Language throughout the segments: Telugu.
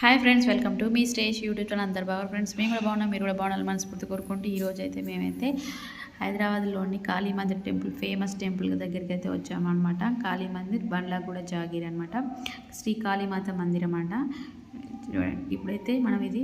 హాయ్ ఫ్రెండ్స్ వెల్కమ్ టు మీ స్టేజ్ యూట్యూబ్ ఛానల్ అందరు బాగా ఫ్రెండ్స్ మేము కూడా బాగున్నాం. మీరు కూడా బాగున్నారు మనస్ఫూర్తి కోరుకుంటూ ఈ రోజు అయితే మేమైతే హైదరాబాద్లోని Kali Mandir temple famous temple దగ్గరికి అయితే వచ్చామన్నమాట. కాళీ మందిర్ బండ్లాగూడ జాగీర్ అనమాట శ్రీ కాళీమాత మందిర్ అంట. చూడండి ఇప్పుడైతే మనం ఇది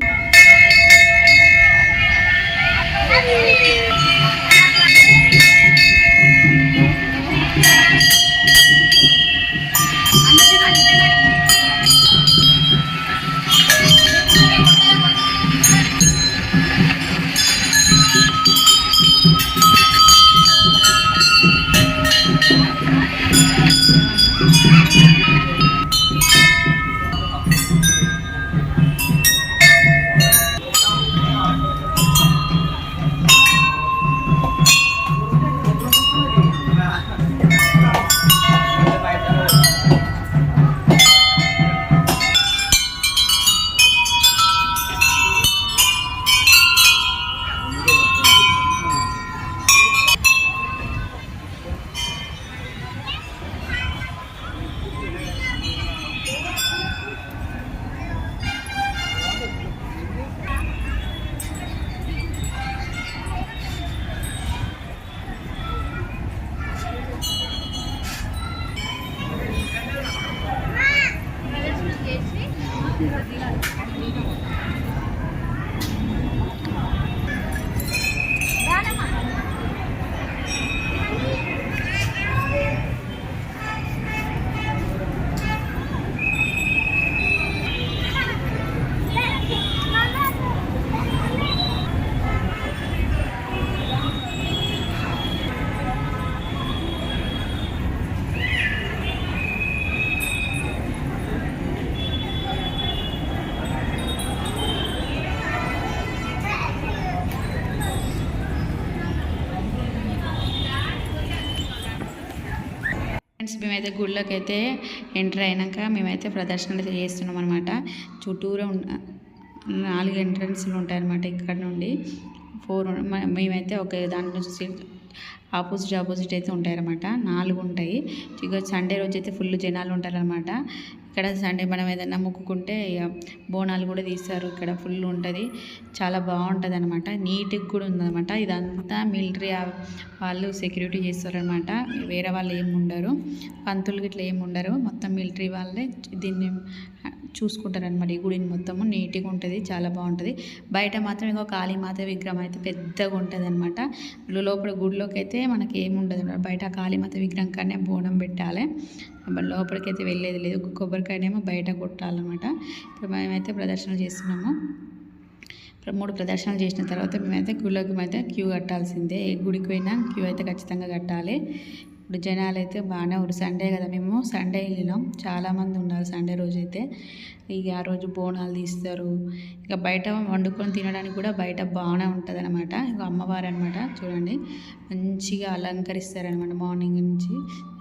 మేమైతే గుళ్ళకి అయితే ఎంటర్ అయినాక మేమైతే ప్రదర్శనలు అయితే చేస్తున్నాం అనమాట చుట్టూరా నాలుగు ఎంట్రన్స్లు ఉంటాయన్నమాట ఇక్కడ నుండి. ఫోర్ మేమైతే ఒక దాంట్లో చూసి ఆపోజిట్ ఆపోజిట్ అయితే ఉంటాయన్నమాట. నాలుగు ఉంటాయి. ఇక సండే రోజు అయితే ఫుల్ జనాలు ఉంటారనమాట ఇక్కడ సండే మనం ఏదైనా మొక్కుకుంటే ఇక బోనాలు కూడా తీస్తారు. ఇక్కడ ఫుల్ ఉంటుంది. చాలా బాగుంటుంది అనమాట నీట్గా కూడా ఉందన్నమాట. ఇదంతా మిలిటరీ వాళ్ళు సెక్యూరిటీ చేస్తారనమాట వేరే వాళ్ళు ఏమి ఉండరు. పంతులు గిట్ల ఏమి ఉండరు. మొత్తం మిలిటరీ వాళ్ళే దీన్ని చూసుకుంటారనమాట ఈ గుడిని మొత్తము. నీట్గా ఉంటుంది చాలా బాగుంటుంది. బయట మాత్రం ఇంకో కాళీమాత విగ్రహం అయితే పెద్దగా ఉంటుంది అనమాట లోపల గుడిలోకి అయితే మనకి ఏమి ఉండదు. బయట కాళీమాత విగ్రహం కానీ బోనం పెట్టాలి. లోపలికి అయితే వెళ్ళేది లేదు. కొబ్బరికాయనేమో బయట కొట్టాలన్నమాట. ఇప్పుడు మేమైతే ప్రదర్శన చేస్తున్నాము. ఇప్పుడు మూడు ప్రదర్శనలు చేసిన తర్వాత మేమైతే గుళ్ళకి అయితే క్యూ కట్టాల్సిందే. ఏ గుడికి పోయినా క్యూ అయితే ఖచ్చితంగా కట్టాలి. ఇప్పుడు జనాలు అయితే బాగానే ఉన్నారు. సండే కదా మేము. సండే వెళ్ళినాం. చాలామంది ఉన్నారు సండే రోజు అయితే ఇక ఆ రోజు బోనాలు తీస్తారు. ఇక బయట వండుకొని తినడానికి కూడా బయట బాగానే ఉంటుంది అనమాట ఇక అమ్మవారు అనమాట చూడండి. మంచిగా అలంకరిస్తారనమాట మార్నింగ్ నుంచి.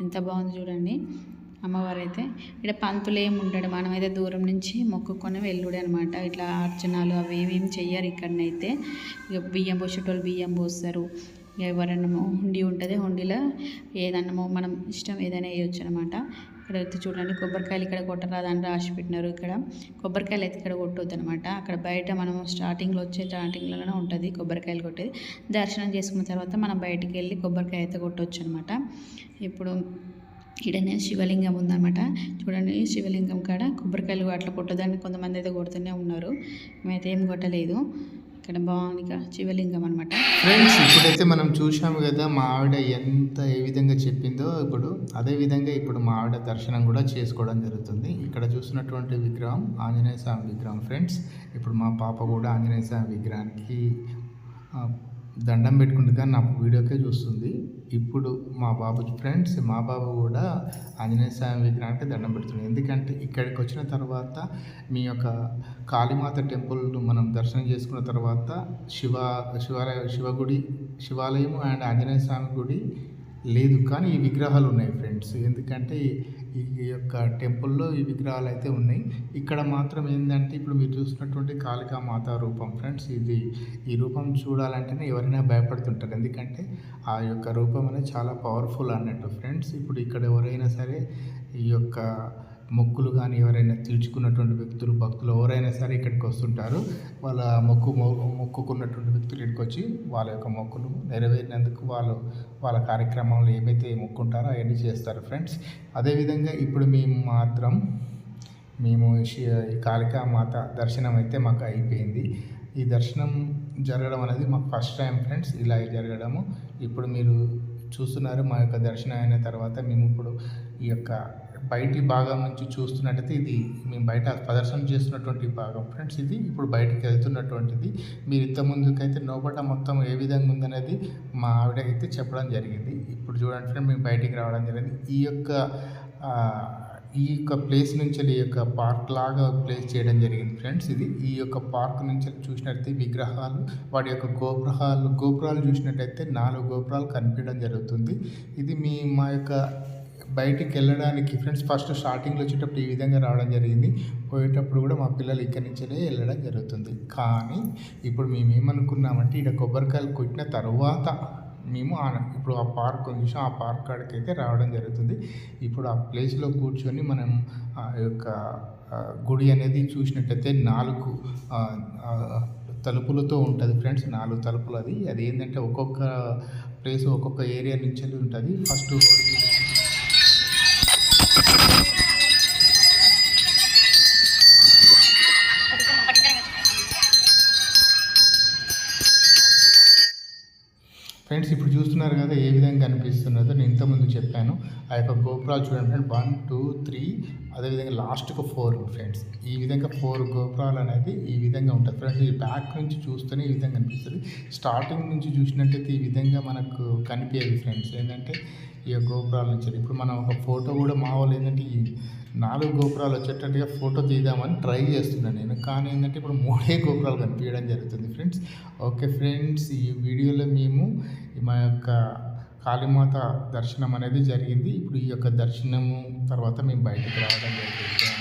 ఎంత బాగుంది చూడండి. అమ్మవారు అయితే ఇక్కడ పంతులు ఏమి ఉండడు మనమైతే దూరం నుంచి మొక్కుకొని వెళ్ళుడే అనమాట ఇట్లా అర్చనాలు అవి ఏమేమి చెయ్యరు ఇక్కడనైతే. ఇక బియ్యం పోసేటోళ్ళు బియ్యం పోస్తారు. ఎవరన్నా హుండీ ఉంటుంది హుండీలో ఏదన్నమో మనం ఇష్టం ఏదైనా వేయొచ్చు అనమాట ఇక్కడ అయితే చూడండి కొబ్బరికాయలు ఇక్కడ కొట్టరాదని రాసి పెట్టినారు ఇక్కడ. కొబ్బరికాయలు అయితే ఇక్కడ కొట్టొద్దు అనమాట అక్కడ బయట మనం స్టార్టింగ్లో వచ్చే స్టార్టింగ్లోనే ఉంటుంది కొబ్బరికాయలు కొట్టేది. దర్శనం చేసుకున్న తర్వాత మనం బయటికి వెళ్ళి కొబ్బరికాయ అయితే కొట్టవచ్చు అనమాట ఇప్పుడు ఇక్కడనే శివలింగం ఉందన్నమాట. చూడండి శివలింగం కాడ కొబ్బరికాయలు అట్లా కొట్టదని కొంతమంది అయితే కొడుతూనే ఉన్నారు. మేమైతే ఏం కొట్టలేదు. ఇక్కడ బాగుంది శివలింగం అనమాట ఫ్రెండ్స్ ఇప్పుడైతే మనం చూసాము కదా మా ఆవిడ ఎంత ఏ విధంగా చెప్పిందో ఇప్పుడు అదే విధంగా ఇప్పుడు మా ఆవిడ దర్శనం కూడా చేసుకోవడం జరుగుతుంది. ఇక్కడ చూసినటువంటి విగ్రహం ఆంజనేయ స్వామి విగ్రహం ఫ్రెండ్స్. ఇప్పుడు మా పాప కూడా ఆంజనేయ స్వామి విగ్రహానికి దండం పెట్టుకుంటుంది కానీ నా వీడియోకే చూస్తుంది. ఇప్పుడు మా బాబుకి ఫ్రెండ్స్ మా బాబు కూడా ఆంజనేయ స్వామి విగ్రహానికి దండం పెడుతున్నాడు. ఎందుకంటే ఇక్కడికి వచ్చిన తర్వాత మీ యొక్క కాళీమాత టెంపుల్ మనం దర్శనం చేసుకున్న తర్వాత శివ శివాలయ శివగుడి శివాలయం అండ్ ఆంజనేయ స్వామి గుడి లేదు. కానీ ఈ విగ్రహాలు ఉన్నాయి ఫ్రెండ్స్ ఎందుకంటే ఈ యొక్క టెంపుల్లో ఈ విగ్రహాలు అయితే ఉన్నాయి. ఇక్కడ మాత్రం ఏంటంటే ఇప్పుడు మీరు చూసినటువంటి కాళికా మాత రూపం ఫ్రెండ్స్ ఇది ఈ రూపం చూడాలంటేనే ఎవరైనా భయపడుతుంటారు. ఎందుకంటే ఆ యొక్క రూపం అనేది చాలా పవర్ఫుల్ అన్నట్టు ఫ్రెండ్స్. ఇప్పుడు ఇక్కడ ఎవరైనా సరే ఈ యొక్క మొక్కులు కానీ ఎవరైనా తీర్చుకున్నటువంటి వ్యక్తులు భక్తులు ఎవరైనా సరే ఇక్కడికి వస్తుంటారు. వాళ్ళ మొక్కు మొక్కుకున్నటువంటి వ్యక్తులు ఇక్కడికి వచ్చి వాళ్ళ యొక్క మొక్కులు నెరవేరినందుకు వాళ్ళు వాళ్ళ కార్యక్రమాలు ఏమైతే మొక్కుంటారో అవన్నీ చేస్తారు ఫ్రెండ్స్. అదేవిధంగా ఇప్పుడు మేము మాత్రం మేము కాళికా మాత దర్శనం అయితే మాకు అయిపోయింది. ఈ దర్శనం జరగడం అనేది మాకు ఫస్ట్ టైం ఫ్రెండ్స్ ఇలా జరగడము. ఇప్పుడు మీరు చూస్తున్నారు మా యొక్క దర్శనం అయిన తర్వాత మేము ఇప్పుడు ఈ యొక్క బయటి భాగం నుంచి చూస్తున్నట్టయితే ఇది మేము బయట ప్రదర్శన చేస్తున్నటువంటి భాగం. ఫ్రెండ్స్ ఇది ఇప్పుడు బయటికి వెళ్తున్నటువంటిది. మీరు ఇంత ముందుకైతే నోబట మొత్తం ఏ విధంగా ఉందనేది మా ఆవిడ అయితే చెప్పడం జరిగింది. ఇప్పుడు చూడండి మేము బయటికి రావడం జరిగింది. ఈ యొక్క ఈ యొక్క ప్లేస్ నుంచి ఈ యొక్క పార్క్ లాగా ప్లేస్ చేయడం జరిగింది ఫ్రెండ్స్ ఇది ఈ యొక్క పార్క్ నుంచి చూసినట్టయితే విగ్రహాలు వాటి యొక్క గోపురాలు గోపురాలు చూసినట్టయితే నాలుగు గోపురాలు కనిపించడం జరుగుతుంది. ఇది మీ మా యొక్క బయటికి వెళ్ళడానికి ఫ్రెండ్స్ ఫస్ట్ స్టార్టింగ్లో వచ్చేటప్పుడు ఈ విధంగా రావడం జరిగింది. పోయేటప్పుడు కూడా మా పిల్లలు ఇక్కడి నుంచే వెళ్ళడం జరుగుతుంది. కానీ ఇప్పుడు మేము ఏమనుకున్నామంటే ఇక్కడ కొబ్బరికాయలు కొట్టిన తర్వాత మేము ఆ- ఇప్పుడు ఆ పార్క్ ఉంది చూసాం ఆ పార్క్ కాడికి అయితే రావడం జరుగుతుంది. ఇప్పుడు ఆ ప్లేస్లో కూర్చొని మనం ఆ యొక్క గుడి అనేది చూసినట్టయితే నాలుగు తలుపులతో ఉంటుంది ఫ్రెండ్స్. నాలుగు తలుపులు అది అది ఏంటంటే ఒక్కొక్క ప్లేస్ ఒక్కొక్క ఏరియా నుంచి ఉంటుంది. ఫస్ట్ రోడ్డు చూస్తున్నారు కదా ఏ విధంగా కనిపిస్తున్నదో నేను ఇంతకుముందు చెప్పాను. ఆ యొక్క గోపురాలు చూడండి ఫ్రెండ్ వన్ టూ త్రీ అదేవిధంగా లాస్ట్కు ఫోర్ ఫ్రెండ్స్ ఈ విధంగా ఫోర్ గోపురాలు అనేది ఈ విధంగా ఉంటుంది. ఫ్రెండ్స్ ఈ బ్యాక్ నుంచి చూస్తేనే ఈ విధంగా కనిపిస్తుంది స్టార్టింగ్ నుంచి చూసినట్టయితే ఈ విధంగా మనకు కనిపించేది ఫ్రెండ్స్ ఏంటంటే ఈ గోపురాల నుంచి. ఇప్పుడు మనం ఒక ఫోటో కూడా మా వాళ్ళు ఏంటంటే ఈ నాలుగు గోపురాలు వచ్చేటట్టుగా ఫోటో తీద్దామని ట్రై చేస్తున్నాను నేను. కానీ ఏంటంటే ఇప్పుడు మూడే గోపురాలు కనిపించడం జరుగుతుంది ఫ్రెండ్స్ ఓకే ఫ్రెండ్స్ ఈ వీడియోలో మేము మా యొక్క కాళీమాత దర్శనం అనేది జరిగింది. ఇప్పుడు ఈ యొక్క దర్శనము తర్వాత మేము బయటకు రావడం జరిగింది.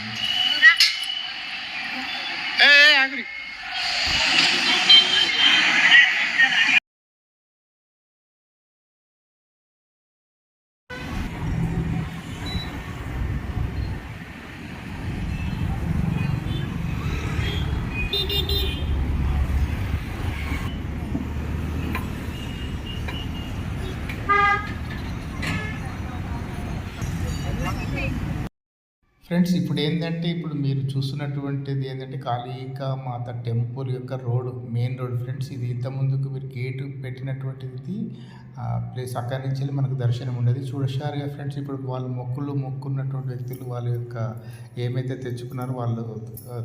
ఫ్రెండ్స్ ఇప్పుడు ఏంటంటే ఇప్పుడు మీరు చూస్తున్నటువంటిది ఏంటంటే కాళీకా మాత టెంపుల్ యొక్క రోడ్ మెయిన్ రోడ్. ఫ్రెండ్స్ ఇది ఇంత ముందుకు మీరు గేటు పెట్టినటువంటిది ప్లేస్ అక్కడి నుంచి వెళ్ళి మనకు దర్శనం ఉండేది. చూడసారిగా ఫ్రెండ్స్ ఇప్పుడు వాళ్ళు మొక్కులు మొక్కున్నటువంటి వ్యక్తులు వాళ్ళ యొక్క ఏమైతే తెచ్చుకున్నారో వాళ్ళు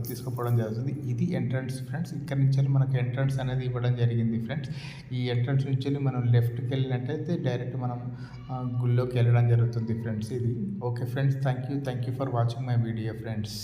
తీసుకుపోవడం జరుగుతుంది. ఇది ఎంట్రన్స్ ఫ్రెండ్స్ ఇక్కడ నుంచి వెళ్ళి మనకు ఎంట్రన్స్ అనేది ఇవ్వడం జరిగింది ఫ్రెండ్స్ ఈ ఎంట్రన్స్ నుంచి వెళ్ళి మనం లెఫ్ట్కి వెళ్ళినట్టయితే డైరెక్ట్ మనం గుళ్ళోకి వెళ్ళడం జరుగుతుంది ఫ్రెండ్స్ ఇది. Okay friends thank you thank you for watching my video friends